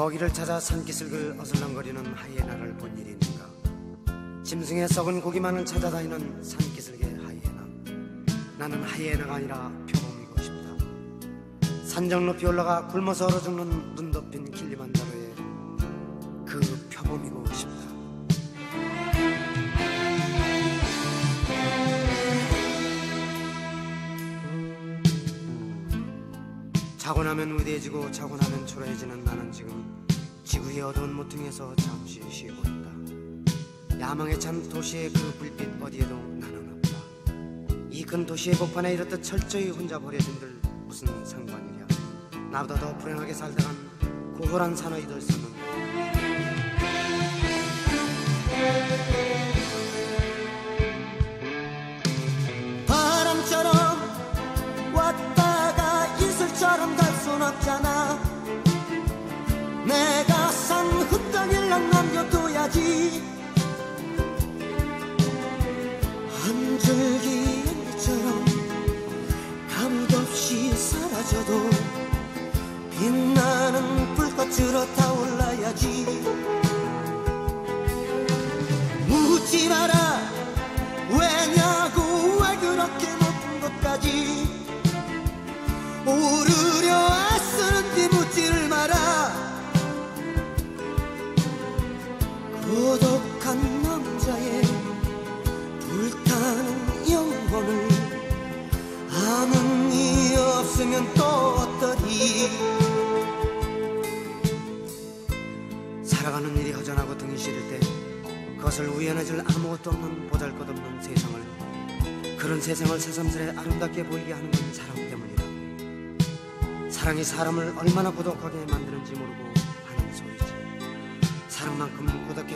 먹이를 찾아 산기슭을 어슬렁거리는 하이에나를 본 일이 있는가? 짐승의 썩은 고기만을 찾아다니는 산기슭의 하이에나. 나는 하이에나가 아니라 표범이고 싶다. 산정 높이 올라가 굶어서 얼어 죽는 눈 덮인 킬리만자로의 그 표범이고 싶다 자고 나면 위대해지고 자고 나면 초라해지는 나는 지금 지구의 어두운 모퉁이에서 잠시 쉬고 있다. 야망에 찬 도시의 그 불빛 어디에도 나는 없다. 이 큰 도시의 복판에 이렇듯 철저히 혼자 버려진들 무슨 상관이랴. 나보다 더 불행하게 살다간 고골한 사나이들 바 없잖아. 내가 산 흙덩이를 남겨둬야지. 한 줄기 연기처럼 감도 없이 사라져도 빛나는 불꽃으로 타올라야지. 묻지 마라. 왜냐고 왜 그렇게 높은 곳까지. 오르 없으면 또 어떠리 살아가는 일이 허전하고 등이 시릴 때 그것을 우연해질 아무것도 없는 보잘것없는 세상을 그런 세상을 새삼스레 아름답게 보이게 하는 건 사랑 때문이다. 사랑이 사람을 얼마나 고독하게 만드는지 모르고 하는 소리지. 사랑만큼 고독